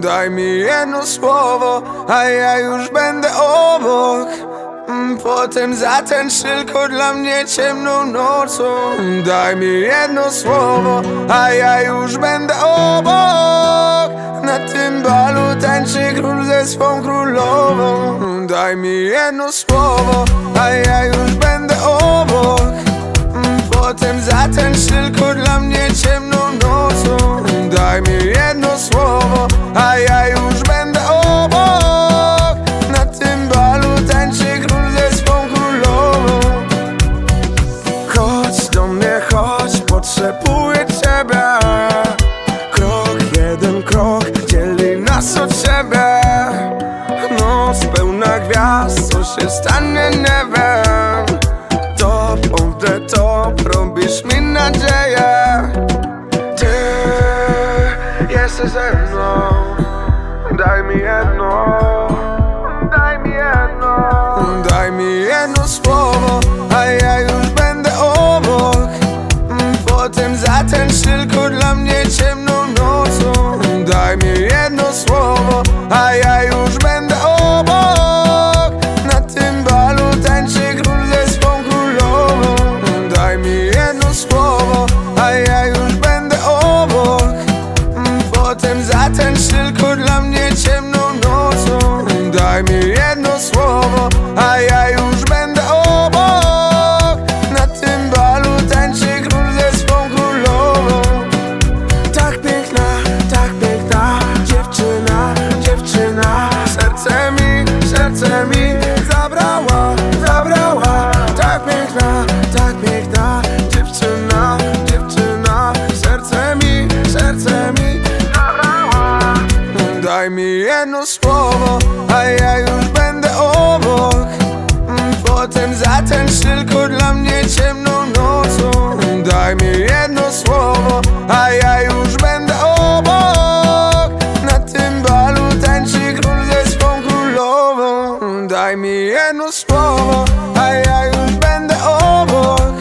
Daj mi jedno słowo, a ja już będę obok. Mm, Potem za ten tylko dla mnie ciemną nocą. Daj mi jedno słowo, a ja już będę obok. Na tym balu tańczy król ze swą królową. Daj mi jedno słowo, a ja już będę obok. Mm, Potem za ten tylko dla mnie ciemną nie wiem Top of the top, robisz mi nadzieję. Ty jesteś ze mną? Daj mi jedno Daj mi jedno. Daj mi jedno słowo A ja już będę obok. Potem za ten tylko dla mnie ciemną serce mi zabrała, zabrała. Tak piękna, tak piękna dziewczyna, dziewczyna. Serce mi, serce mi zabrała. Daj mi jedno słowo, a ja już będę obok. Mm, Potem za ten tylko słowo, a ja już będę obok